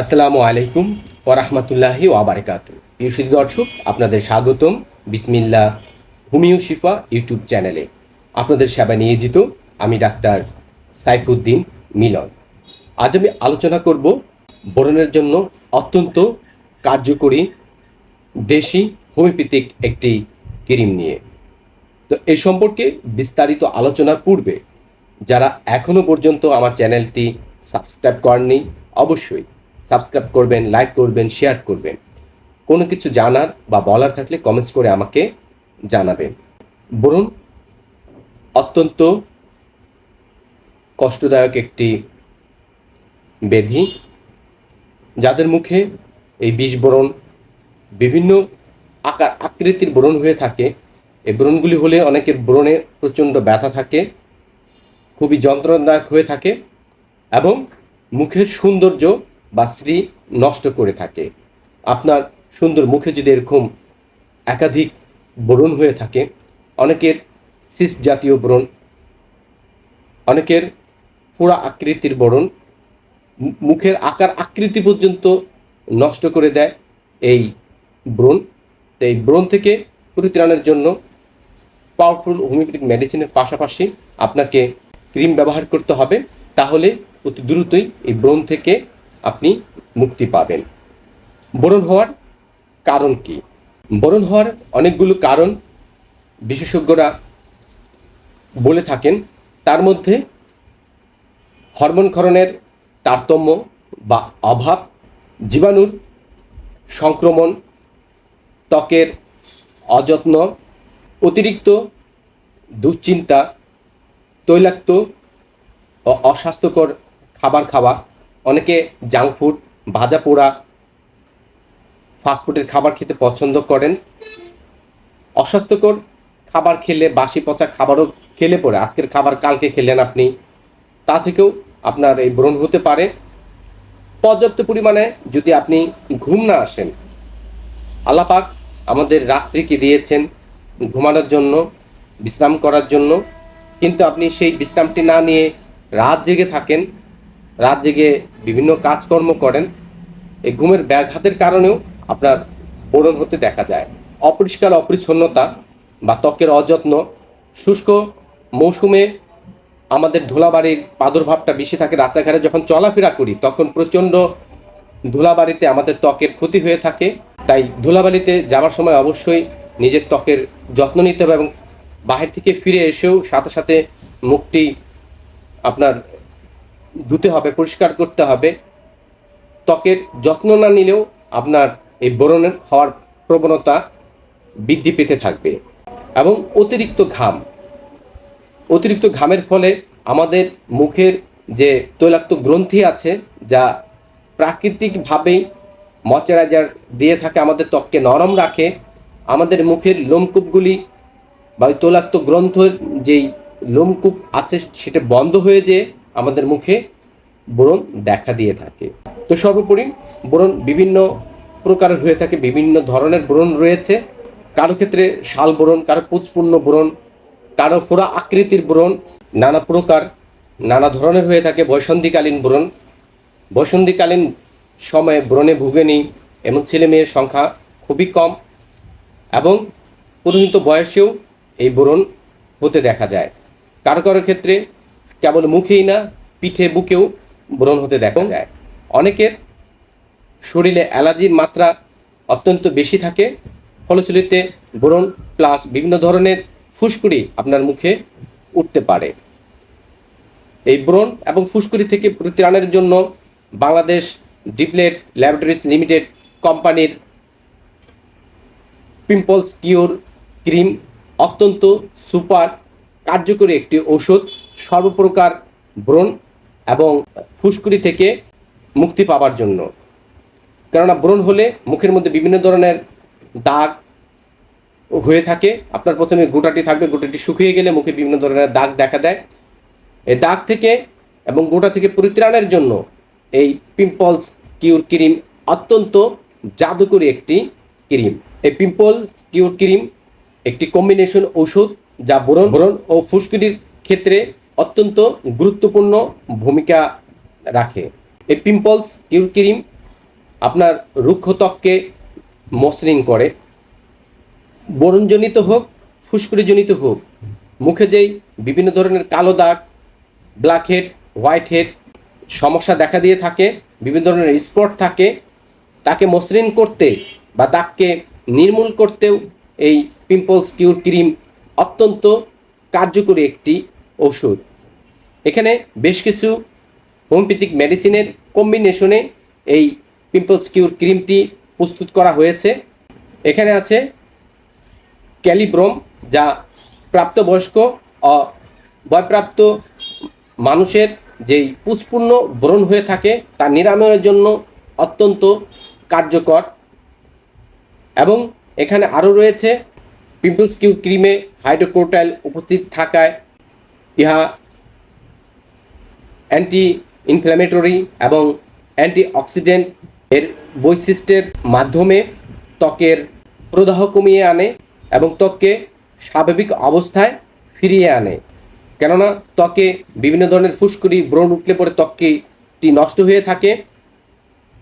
আসসালামু আলাইকুম ওরহমতুল্লাহি ওয়াবারকাত প্রিয় দর্শক, আপনাদের স্বাগতম বিসমিল্লা হুমিও শিফা ইউটিউব চ্যানেলে। আপনাদের সেবা নিয়োজিত আমি ডাক্তার সাইফুদ্দিন মিলন। আজ আমি আলোচনা করব বরণের জন্য অত্যন্ত কার্যকরী দেশি হোমিওপ্যাথিক একটি ক্রিম নিয়ে। তো এই সম্পর্কে বিস্তারিত আলোচনার পূর্বে, যারা এখনও পর্যন্ত আমার চ্যানেলটি সাবস্ক্রাইব করেননি, অবশ্যই সাবস্ক্রাইব করবেন, লাইক করবেন, শেয়ার করবেন। কোনো কিছু জানার বা বলার থাকলে কমেন্টস করে আমাকে জানাবেন। বরুণ অত্যন্ত কষ্টদায়ক একটি ব্যাধি, যাদের মুখে এই বিষ বরণ বিভিন্ন আকার, আকৃতির ব্রণ হয়ে থাকে। এই ব্রণগুলি হলে অনেকের ব্রণে প্রচণ্ড ব্যথা থাকে, খুবই যন্ত্রণাদায়ক হয়ে থাকে এবং মুখের সৌন্দর্য বা শ্রী নষ্ট করে থাকে। আপনার সুন্দর মুখে যদি এরকম একাধিক ব্রণ হয়ে থাকে, অনেকের সিস জাতীয় ব্রণ, অনেকের ফোড়া আকৃতির ব্রণ মুখের আকার আকৃতি পর্যন্ত নষ্ট করে দেয় এই ব্রণ। তো এই ব্রণ থেকে পরিত্রাণের জন্য পাওয়ারফুল হোমিওপ্যাথিক মেডিসিনের পাশাপাশি আপনাকে ক্রিম ব্যবহার করতে হবে। তাহলে অতি দ্রুতই এই ব্রণ থেকে আপনি মুক্তি পাবেন। ব্রণ হওয়ার কারণ কি? ব্রণ হওয়ার অনেকগুলো কারণ বিশেষজ্ঞরা বলে থাকেন। তার মধ্যে হরমোন ক্ষরণের তারতম্য বা অভাব, জীবাণুর সংক্রমণ, ত্বকের অযত্ন, অতিরিক্ত দুশ্চিন্তা, তৈলাক্ত ও অস্বাস্থ্যকর খাবার খাওয়া অনেকে জাঙ্ক ফুড ভাজা পোড়া ফাস্টফুডের খাবার খেতে পছন্দ করেন। অস্বাস্থ্যকর খাবার খেলে, বাসি পচা খাবারও খেলে পরে আজকের খাবার কালকে খেলেন আপনি। তা থেকেও আপনার এই ব্রণ হতে পারে। পর্যাপ্ত পরিমাণে যদি আপনি ঘুম না আসেন আল্লাপাক আমাদের রাত্রিকে দিয়েছেন ঘুমানোর জন্য, বিশ্রাম করার জন্য। কিন্তু আপনি সেই বিশ্রামটি না নিয়ে রাত জেগে থাকেন রাত জেগে বিভিন্ন কাজকর্ম করেন। এই ঘুমের ব্যাঘাতের কারণেও আপনার বোরন হতে দেখা যায়। অপরিষ্কার অপরিচ্ছন্নতা বা ত্বকের অযত্ন, শুষ্ক মৌসুমে আমাদের ধুলাবাড়ির প্রাদুর্ভাবটা বেশি থাকে। রাস্তাঘাটে যখন চলাফেরা করি, তখন প্রচণ্ড ধুলাবাড়িতে আমাদের ত্বকের ক্ষতি হয়ে থাকে। তাই ধুলাবাড়িতে যাওয়ার সময় অবশ্যই নিজের ত্বকের যত্ন নিতে হবে এবং বাহির থেকে ফিরে এসেও সাথে সাথে মুখটি আপনার ধুতে হবে, পরিষ্কার করতে হবে। ত্বকের যত্ন না নিলেও আপনার এই ব্রণের হওয়ার প্রবণতা বৃদ্ধি পেতে থাকবে। এবং অতিরিক্ত ঘাম। অতিরিক্ত ঘামের ফলে আমাদের মুখের যে তৈলাক্ত গ্রন্থি আছে, যা প্রাকৃতিকভাবেই ময়শ্চারাইজার দিয়ে থাকে, আমাদের ত্বককে নরম রাখে, আমাদের মুখের লোমকূপগুলি বা তৈলাক্ত গ্রন্থের যেই লোমকূপ আছে, সেটা বন্ধ হয়ে যেয়ে আমাদের মুখে ব্রণ দেখা দিয়ে থাকে। তো সর্বোপরি ব্রণ বিভিন্ন প্রকারের হয়ে থাকে, বিভিন্ন ধরনের ব্রণ রয়েছে। কারও ক্ষেত্রে শাল ব্রণ কারও পুচপূর্ণ ব্রণ কারও ফোড়া আকৃতির ব্রণ নানা প্রকার, নানা ধরনের হয়ে থাকে। বসন্তীকালীন ব্রণ বসন্তীকালীন সময়ে ব্রণে ভুগে নেই, এমন ছেলে মেয়ের সংখ্যা খুবই কম এবং পরিণত বয়সেও এই ব্রণ হতে দেখা যায়। কারও কারও ক্ষেত্রে কেবল মুখেই না পিঠে বুকেও ব্রণ হতে দেখা যায়। অনেকের শরীরে অ্যালার্জির মাত্রা অত্যন্ত বেশি থাকে ফলশ্রুতিতে ব্রণ প্লাস বিভিন্ন ধরনের ফুসকুড়ি আপনার মুখে উঠতে পারে। এই ব্রণ এবং ফুসকুড়ি থেকে পরিত্রাণের জন্য বাংলাদেশ ডিপ্লেট ল্যাবরেটরিজ লিমিটেড কোম্পানির পিম্পলস কিওর ক্রিম অত্যন্ত সুপার কার্যকরী একটি ঔষধ। সর্বপ্রকার ব্রণ এবং ফুসকুড়ি থেকে মুক্তি পাওয়ার জন্য। কেননা ব্রণ হলে মুখের মধ্যে বিভিন্ন ধরনের দাগ হয়ে থাকে। আপনার প্রথমে গোটাটি থাকবে, গোটাটি শুকিয়ে গেলে মুখে বিভিন্ন ধরনের দাগ দেখা দেয়। এই দাগ থেকে এবং গোটা থেকে পরিত্রাণের জন্য এই পিম্পলস কিউর ক্রিম অত্যন্ত জাদুকরী একটি ক্রিম। এই পিম্পলস কিউর ক্রিম একটি কম্বিনেশন ওষুধ যা ব্রণ ব্রণ ও ফুসকুড়ির ক্ষেত্রে অত্যন্ত গুরুত্বপূর্ণ ভূমিকা রাখে। এই পিম্পলস কিউর ক্রিম আপনার রুক্ষ ত্বককে মসৃণ করে। বরণজনিত হোক, ফুসকুড়িজনিত হোক, মুখে যেই বিভিন্ন ধরনের কালো দাগ ব্ল্যাক হেড হোয়াইট হেড সমস্যা দেখা দিয়ে থাকে, বিভিন্ন ধরনের স্পট থাকে, তাকে মসৃণ করতে বা দাগকে নির্মূল করতেও এই পিম্পলস কিউর ক্রিম অত্যন্ত কার্যকরী একটি ওষুধ। এখানে বেশ কিছু হোমিওপ্যাথিক মেডিসিনের কম্বিনেশনে এই পিম্পলস কিউর ক্রিমটি প্রস্তুত করা হয়েছে। এখানে আছে ক্যালিব্রোম, যা প্রাপ্তবয়স্ক ও বয়প্রাপ্ত মানুষের যেই পুষ্পূর্ণ ব্রণ হয়ে থাকে, তা নিরাময়ের জন্য অত্যন্ত কার্যকর। এবং এখানে আরও রয়েছে পিম্পলস কিউ ক্রিমে হাইড্রোক্রোটাইল উপস্থিত থাকায় ইহা অ্যান্টি ইনফ্ল্যামেটরি এবং অ্যান্টি অক্সিডেন্ট এর বৈশিষ্ট্যের মাধ্যমে ত্বকের প্রদাহ কমিয়ে আনে এবং ত্বককে স্বাভাবিক অবস্থায় ফিরিয়ে আনে। কেননা ত্বকে বিভিন্ন ধরনের ফুসকুড়ি, ব্রণ উঠলে পরে ত্বকটি নষ্ট হয়ে থাকে,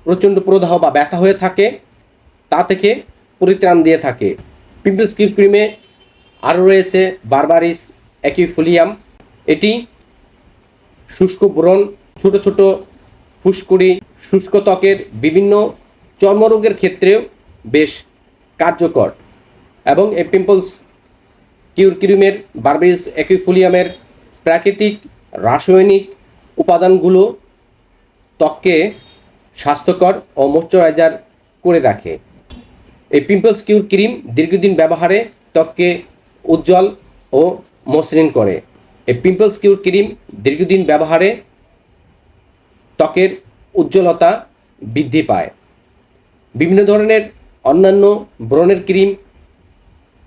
প্রচণ্ড প্রদাহ বা ব্যথা হয়ে থাকে, তা থেকে পরিত্রাণ দিয়ে থাকে। পিম্পল স্কিন ক্রিমে আরও রয়েছে বারবারিস অ্যাকিফুলিয়াম এটি শুষ্ক ব্রণ ছোট ছোট ফুসকুড়ি, শুষ্ক ত্বকের বিভিন্ন চর্মরোগের ক্ষেত্রেও বেশ কার্যকর এবং এই পিম্পলস কিউর ক্রিমের বারবিস অ্যাকুইফুলিয়ামের প্রাকৃতিক রাসায়নিক উপাদানগুলো ত্বককে স্বাস্থ্যকর ও ময়শ্চারাইজার করে রাখে। এই পিম্পলস কিউর ক্রিম দীর্ঘদিন ব্যবহারে ত্বককে উজ্জ্বল ও মসৃণ করে। এই পিম্পলস কিউর ক্রিম দীর্ঘদিন ব্যবহারে ত্বকের উজ্জ্বলতা বৃদ্ধি পায়। বিভিন্ন ধরনের অন্যান্য ব্রণের ক্রিম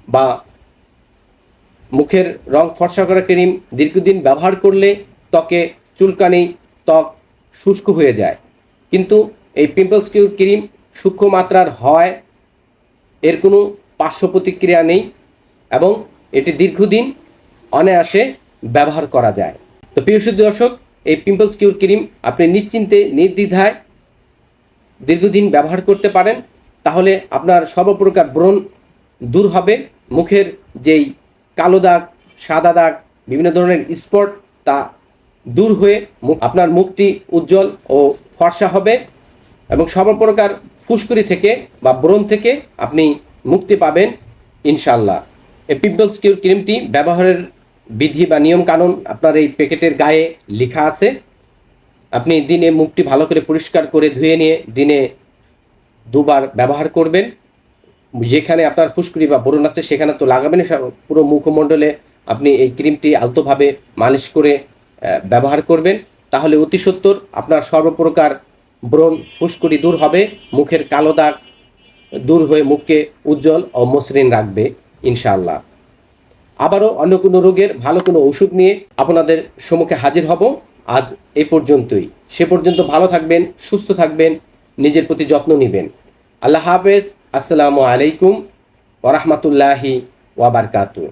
বা মুখের রং ফর্সা করা ক্রিম দীর্ঘদিন ব্যবহার করলে ত্বকে চুলকানি, ত্বক শুষ্ক হয়ে যায়। কিন্তু এই পিম্পলস কিউর ক্রিম সূক্ষ্ম মাত্রার হয়, এর কোনো পার্শ্ব প্রতিক্রিয়া নেই এবং এটি দীর্ঘদিন অনায়াসে ব্যবহার করা যায়। তো প্রিয় দর্শক, এই পিম্পলস কিউর ক্রিম আপনি নিশ্চিন্তে, নির্দ্বিধায় দীর্ঘদিন ব্যবহার করতে পারেন। তাহলে আপনার সর্বপ্রকার ব্রণ দূর হবে। মুখের যেই কালো দাগ, সাদা দাগ, বিভিন্ন ধরনের স্পট, তা দূর হয়ে আপনার মুখটি উজ্জ্বল ও ফর্সা হবে এবং সর্বপ্রকার ফুসকুড়ি থেকে বা ব্রণ থেকে আপনি মুক্তি পাবেন ইনশাল্লাহ এই পিম্পলস কিউর ক্রিমটি ব্যবহারের বিধি বা নিয়ম কানুন আপনার এই প্যাকেটের গায়ে লেখা আছে। আপনি দিনে মুখটি ভালো করে পরিষ্কার করে ধুয়ে নিয়ে দিনে দুবার ব্যবহার করবেন। যেখানে আপনার ফুসকুড়ি বা বরুণ আছে, সেখানে তো লাগাবেন পুরো মুখমণ্ডলে আপনি এই ক্রিমটি আলতোভাবে মালিশ করে ব্যবহার করবেন। তাহলে অতি সত্বর আপনার সর্বপ্রকার ব্রণ ফুসকুড়ি দূর হবে, মুখের কালো দাগ দূর হয়ে মুখকে উজ্জ্বল ও মসৃণ রাখবে, ইনশাআল্লাহ। আবারও অন্য কোনো রোগের ভালো কোনো ওষুধ নিয়ে আপনাদের সম্মুখে হাজির হব। আজ এ পর্যন্তই। সে পর্যন্ত ভালো থাকবেন, সুস্থ থাকবেন, নিজের প্রতি যত্ন নেবেন। আল্লাহ হাফেজ। আসসালামু আলাইকুম ওরহমতুল্লাহি ওয়াবারকাতু